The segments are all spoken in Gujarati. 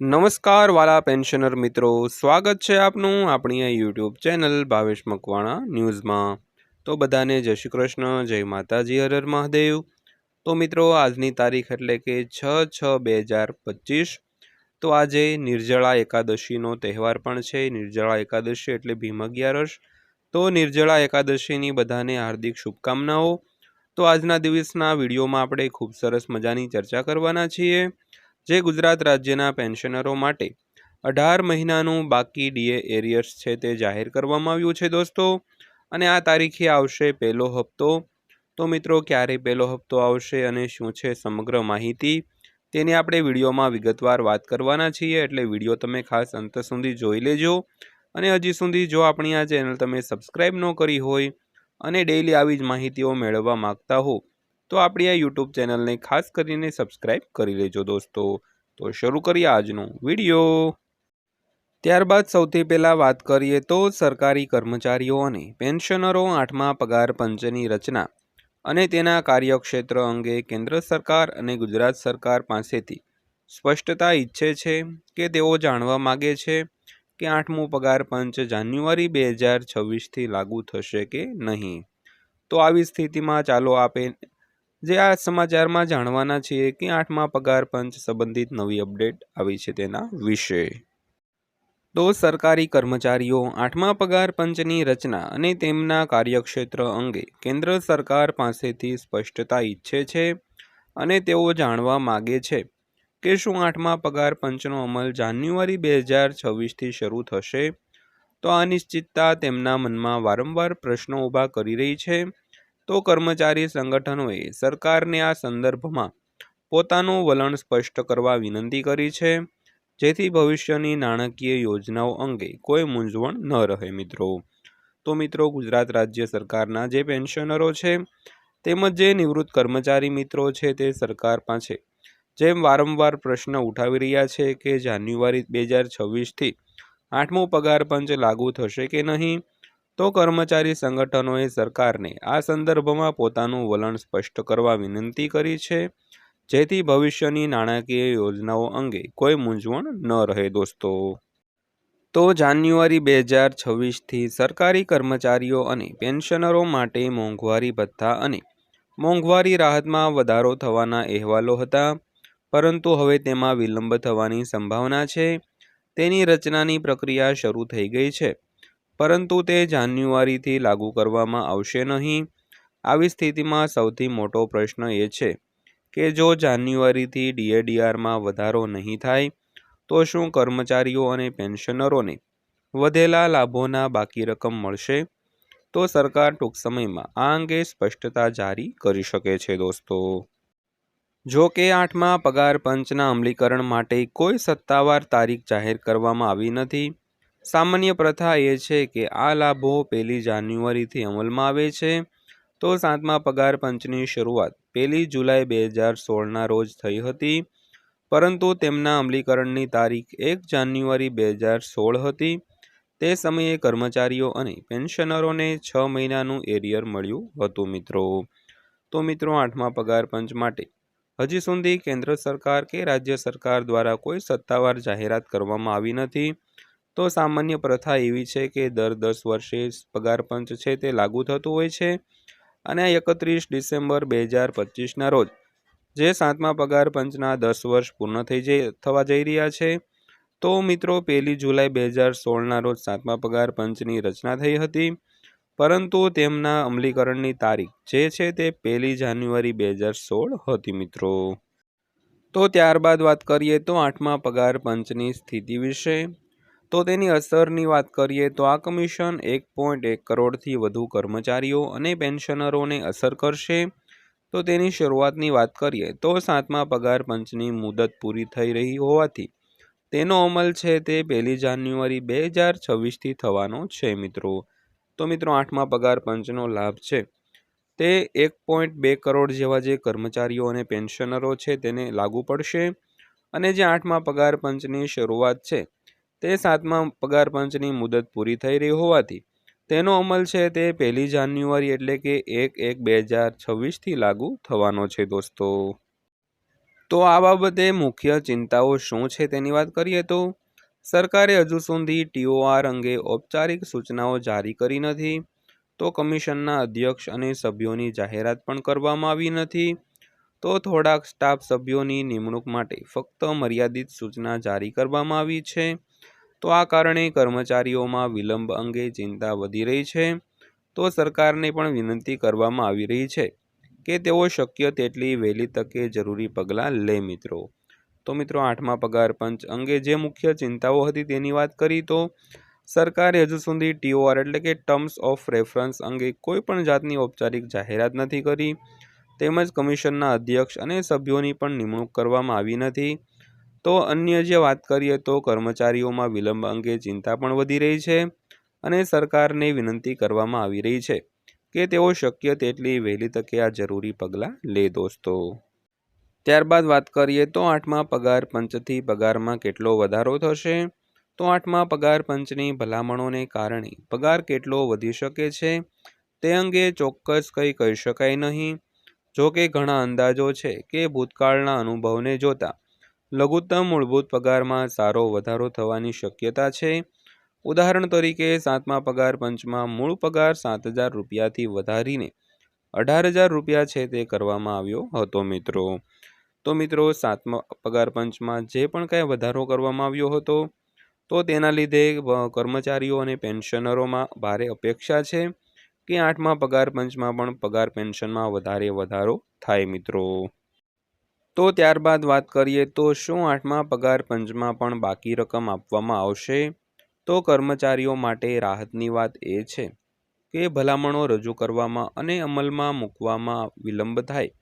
નમસ્કાર વાલા પેન્શનર મિત્રો, સ્વાગત છે આપનું આપણી આ યુટ્યુબ ચેનલ ભાવેશ મકવાણા ન્યૂઝમાં. તો બધાને જય શ્રી કૃષ્ણ, જય માતાજી હરર મહાદેવ. તો મિત્રો, આજની તારીખ એટલે કે છ છ બે હજાર પચીસ. તો આજે નિર્જળા એકાદશીનો તહેવાર પણ છે, નિર્જળા એકાદશી એટલે ભીમ અગિયારસ. તો નિર્જળા એકાદશીની બધાને હાર્દિક શુભકામનાઓ. તો આજના દિવસના વિડીયોમાં આપણે ખૂબ સરસ મજાની ચર્ચા કરવાના છીએ. જે ગુજરાત રાજ્યના પેન્શનરો માટે અઢાર મહિનાનું બાકી ડીએ એરિયર્સ છે તે જાહેર કરવામાં આવ્યું છે દોસ્તો. અને આ તારીખે આવશે પહેલો હપ્તો. તો મિત્રો, ક્યારે પહેલો હપ્તો આવશે અને શું છે સમગ્ર માહિતી? તેની આપણે વિડીયોમાં વિગતવાર વાત કરવાના છીએ, એટલે વીડિયો તમે ખાસ અંત સુધી જોઈ લેજો. અને હજી સુધી જો આપણી આ ચેનલ તમે સબસ્ક્રાઈબ ન કરી હોય અને ડેઈલી આવી જ માહિતીઓ મેળવવા માગતા હો તો આપણી આ યુટ્યુબ ચેનલને ખાસ કરીને સબસ્ક્રાઈબ કરી લેજો દોસ્તો. તો શરૂ કરીએ આજનો વીડિયો. ત્યારબાદ સૌથી પહેલાં વાત કરીએ તો સરકારી કર્મચારીઓ અને પેન્શનરો આઠમા પગાર પંચની રચના અને તેના કાર્યક્ષેત્ર અંગે કેન્દ્ર સરકાર અને ગુજરાત સરકાર પાસેથી સ્પષ્ટતા ઈચ્છે છે કે તેઓ જાણવા માગે છે કે આઠમું પગાર પંચ જાન્યુઆરી બે હજાર છવ્વીસથી લાગુ થશે કે નહીં. તો આવી સ્થિતિમાં ચાલો આપે જે આ સમાચારમાં જાણવાના છીએ કે આઠમા પગાર પંચ સંબંધિત નવી અપડેટ આવી છે તેના વિશે. તો સરકારી કર્મચારીઓ આઠમા પગાર પંચની રચના અને તેમના કાર્યક્ષેત્ર અંગે કેન્દ્ર સરકાર પાસેથી સ્પષ્ટતા ઈચ્છે છે અને તેઓ જાણવા માગે છે કે શું આઠમા પગાર પંચનો અમલ જાન્યુઆરી બે હજાર છવ્વીસથી શરૂ થશે? તો આ નિશ્ચિતતા તેમના મનમાં વારંવાર પ્રશ્નો ઊભા કરી રહી છે તો કર્મચારી સંગઠનોએ સરકારને આ સંદર્ભમાં પોતાનું વલણ સ્પષ્ટ કરવા વિનંતી કરી છે. જેથી ભવિષ્યની નાણાકીય યોજનાઓ અંગે કોઈ મૂંઝવણ ન રહે મિત્રો. તો મિત્રો, ગુજરાત રાજ્ય સરકારના જે પેન્શનરો છે તેમજ જે નિવૃત્ત કર્મચારી મિત્રો છે તે સરકાર પાસે જેમ વારંવાર પ્રશ્ન ઉઠાવી રહ્યા છે કે જાન્યુઆરી બે હજાર છવ્વીસથી આઠમો પગાર પંચ લાગુ થશે કે નહીં? તો કર્મચારી સંગઠનોએ સરકારને આ સંદર્ભમાં પોતાનું વલણ સ્પષ્ટ કરવા વિનંતી કરી છે. જેથી ભવિષ્યની નાણાકીય યોજનાઓ અંગે કોઈ મૂંઝવણ ન રહે દોસ્તો. તો જાન્યુઆરી બે હજાર છવ્વીસથી સરકારી કર્મચારીઓ અને પેન્શનરો માટે મોંઘવારી ભથ્થા અને મોંઘવારી રાહતમાં વધારો થવાના અહેવાલો હતા. પરંતુ હવે તેમાં વિલંબ થવાની સંભાવના છે. તેની રચનાની પ્રક્રિયા શરૂ થઈ ગઈ છે. પરંતુ તે જાન્યુઆરીથી લાગુ કરવામાં આવશે નહીં. આવી સ્થિતિમાં સૌથી મોટો પ્રશ્ન એ છે કે જો જાન્યુઆરીથી ડીએડીઆરમાં વધારો નહીં થાય, તો શું કર્મચારીઓ અને પેન્શનરોને વધેલા લાભોના બાકી રકમ મળશે? તો સરકાર ટૂંક સમયમાં આ અંગે સ્પષ્ટતા જારી કરી શકે છે દોસ્તો. જો કે આઠમા પગાર પંચના અમલીકરણ માટે કોઈ સત્તાવાર તારીખ જાહેર કરવામાં આવી નથી. સામાન્ય પ્રથા એ છે કે આ લાભો પહેલી જાન્યુઆરીથી અમલમાં આવે છે. તો સાતમા પગાર પંચની શરૂઆત પહેલી જુલાઈ બે હજાર સોળના રોજ થઈ હતી. પરંતુ તેમના અમલીકરણની તારીખ એક જાન્યુઆરી બે હજાર સોળ હતી. તે સમયે કર્મચારીઓ અને પેન્શનરોને છ મહિનાનું એરિયર મળ્યું હતું મિત્રો. તો મિત્રો આઠમા પગાર પંચ માટે હજી સુધી કેન્દ્ર સરકાર કે રાજ્ય સરકાર દ્વારા કોઈ સત્તાવાર જાહેરાત કરવામાં આવી નથી. તો સામાન્ય પ્રથા એવી છે કે દર દસ વર્ષે પગાર પંચ છે તે લાગુ થતું હોય છે અને એકત્રીસ ડિસેમ્બર બે હજાર પચીસના રોજ, જે સાતમા પગાર પંચના દસ વર્ષ પૂર્ણ થઈ જઈ, થવા જઈ રહ્યા છે. તો મિત્રો, પહેલી જુલાઈ બે હજાર સોળના રોજ સાતમા પગાર પંચની રચના થઈ હતી. પરંતુ તેમના અમલીકરણની તારીખ જે છે તે પહેલી જાન્યુઆરી બે હજાર સોળ હતી મિત્રો. તો ત્યારબાદ વાત કરીએ તો આઠમા પગાર પંચની સ્થિતિ વિશે. તો તેની અસરની વાત કરીએ તો આ કમિશન એક પોઈન્ટ એક કરોડથી વધુ કર્મચારીઓ અને પેન્શનરોને અસર કરશે. તો તેની શરૂઆતની વાત કરીએ તો સાતમા પગાર પંચની મુદત પૂરી થઈ રહી હોવાથી તેનો અમલ છે તે પહેલી જાન્યુઆરી બે હજાર છવ્વીસથી થવાનો છે મિત્રો. તો મિત્રો આઠમા પગાર પંચનો લાભ છે. તે એક પોઈન્ટ બે કરોડ જેવા જે કર્મચારીઓ અને પેન્શનરો છે તેને લાગુ પડશે અને જે આઠમા પગાર પંચની શરૂઆત છે તે સાતમા પગાર પંચની મુદત પૂરી થઈ રહી હોવાથી તેનો અમલ છે તે પહેલી જાન્યુઆરી એટલે કે એક એક બે હજાર છવ્વીસથી લાગુ થવાનો છે, દોસ્તો. તો આ બાબતે મુખ્ય ચિંતાઓ શું છે તેની વાત કરીએ તો સરકારે હજુ સુધી ટીઓઆર અંગે ઔપચારિક સૂચનાઓ જારી કરી નથી. તો કમિશનના અધ્યક્ષ અને સભ્યોની જાહેરાત પણ કરવામાં આવી નથી. તો થોડાક સ્ટાફ સભ્યોની નિમણૂક માટે ફક્ત મર્યાદિત સૂચના જારી કરવામાં આવી છે. તો આ કારણે કર્મચારીઓમાં વિલંબ અંગે ચિંતા વધી રહી છે. તો સરકારને પણ વિનંતી કરવામાં આવી રહી છે કે તેઓ શક્ય તેટલી વહેલી તકે જરૂરી પગલાં લે મિત્રો. તો મિત્રો આઠમા પગાર પંચ અંગે જે મુખ્ય ચિંતાઓ હતી તેની વાત કરી તો સરકારે હજુ સુધી ટીઓઆર એટલે કે ટર્મ્સ ઓફ રેફરન્સ અંગે કોઈ પણ જાતની ઔપચારિક જાહેરાત નથી કરી. તેમજ કમિશનના અધ્યક્ષ અને સભ્યોની પણ નિમણૂક કરવામાં આવી નથી. તો અન્ય જે વાત કરીએ તો કર્મચારીઓમાં વિલંબ અંગે ચિંતા પણ વધી રહી છે અને સરકારને વિનંતી કરવામાં આવી રહી છે કે તેઓ શક્ય તેટલી વહેલી તકે આ જરૂરી પગલાં લે દોસ્તો. ત્યારબાદ વાત કરીએ તો આઠમા પગાર પંચથી પગારમાં કેટલો વધારો થશે? તો આઠમા પગાર પંચની ભલામણોને કારણે પગાર કેટલો વધી શકે છે? તે અંગે ચોક્કસ કંઈ કહી શકાય નહીં. જો કે ઘણા અંદાજો છે કે ભૂતકાળના અનુભવને જોતા લઘુત્તમ મૂળભૂત પગારમાં સારો વધારો થવાની શક્યતા છે. ઉદાહરણ તરીકે, સાતમા પગાર પંચમાં મૂળ પગાર સાત હજાર રૂપિયાથી વધારીને અઢાર હજાર રૂપિયા છે તે કરવામાં આવ્યો હતો મિત્રો. તો મિત્રો, સાતમા પગાર પંચમાં જે પણ કાંઈ વધારો કરવામાં આવ્યો હતો, તો તેના લીધે કર્મચારીઓ અને પેન્શનરોમાં ભારે અપેક્ષા છે કે આઠમા પગાર પંચમાં પણ પગાર પેન્શનમાં વધારે વધારો થાય મિત્રો. તો ત્યારબાદ વાત કરીએ તો શું આઠમા પગાર પંચમાં પણ બાકી રકમ આપવામાં આવશે? તો કર્મચારીઓ માટે રાહતની વાત એ છે કે ભલામણો રજૂ કરવામાં અને અમલમાં મૂકવામાં વિલંબ થાય.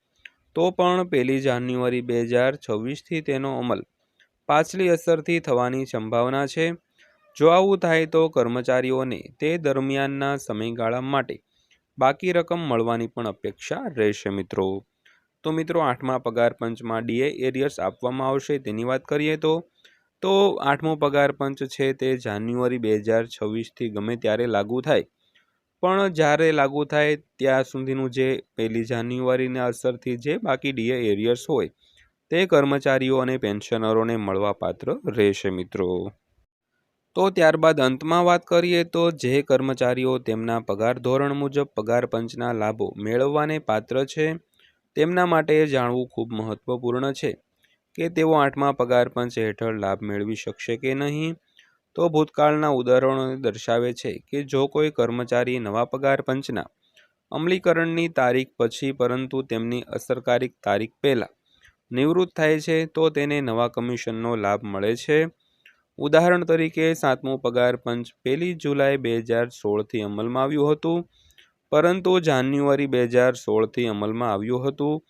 તો પણ પહેલી જાન્યુઆરી બે હજાર છવ્વીસથી તેનો અમલ પાછલી અસરથી થવાની સંભાવના છે. જો આવું થાય તો કર્મચારીઓને તે દરમિયાનના સમયગાળા માટે બાકી રકમ મળવાની પણ અપેક્ષા રહેશે મિત્રો. તો મિત્રો આઠમા પગાર પંચમાં ડીએ એરિયર્સ આપવામાં આવશે, તેની વાત કરીએ તો. તો આઠમો પગાર પંચ છે તે જાન્યુઆરી બે હજાર છવ્વીસથી ગમે ત્યારે લાગુ થાય. પણ જ્યારે લાગુ થાય ત્યાં સુધીનું જે પહેલી જાન્યુઆરીના અસરથી જે બાકી ડીએ એરિયર્સ હોય, તે કર્મચારીઓ અને પેન્શનરોને મળવાપાત્ર રહેશે મિત્રો. તો ત્યારબાદ અંતમાં વાત કરીએ તો જે કર્મચારીઓ તેમના પગાર ધોરણ મુજબ પગાર પંચના લાભો મેળવવાને પાત્ર છે તેમના માટે જાણવું ખૂબ મહત્વપૂર્ણ છે કે તેઓ આઠમા પગાર પંચ હેઠળ લાભ મેળવી શકશે કે નહીં. તો ભૂતકાળના ઉદાહરણો દર્શાવે છે કે જો કોઈ કર્મચારી નવા પગાર પંચના અમલીકરણની તારીખ પછી પરંતુ તેમની અસરકારક તારીખ પહેલાં નિવૃત્ત થાય છે, તો તેને નવા કમિશનનો લાભ મળે છે. ઉદાહરણ તરીકે સાતમું પગાર પંચ પહેલી જુલાઈ બે હજાર સોળથી અમલમાં આવ્યું હતું. પરંતુ જાન્યુઆરી બે હજાર સોળથી અમલમાં આવ્યું હતું,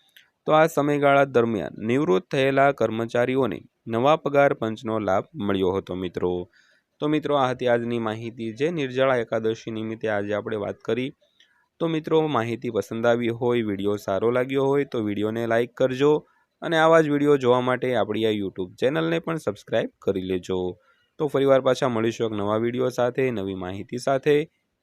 તો આ સમયગાળા દરમિયાન નિવૃત્ત થયેલા કર્મચારીઓને નવા પગાર પંચનો લાભ મળ્યો હતો મિત્રો. તો મિત્રો, આ હતી આજની માહિતી. જે નિર્જળા એકાદશી નિમિત્તે આજે આપણે વાત કરી. તો મિત્રો, માહિતી પસંદ આવી હોય, વીડિયો સારો લાગ્યો હોય, તો વિડીયોને લાઇક કરજો અને આવા જ વીડિયો જોવા માટે આપણી આ યુટ્યુબ ચેનલને પણ સબસ્ક્રાઈબ કરી લેજો. તો ફરીવાર પાછા મળીશું એક નવા વીડિયો સાથે, નવી માહિતી સાથે.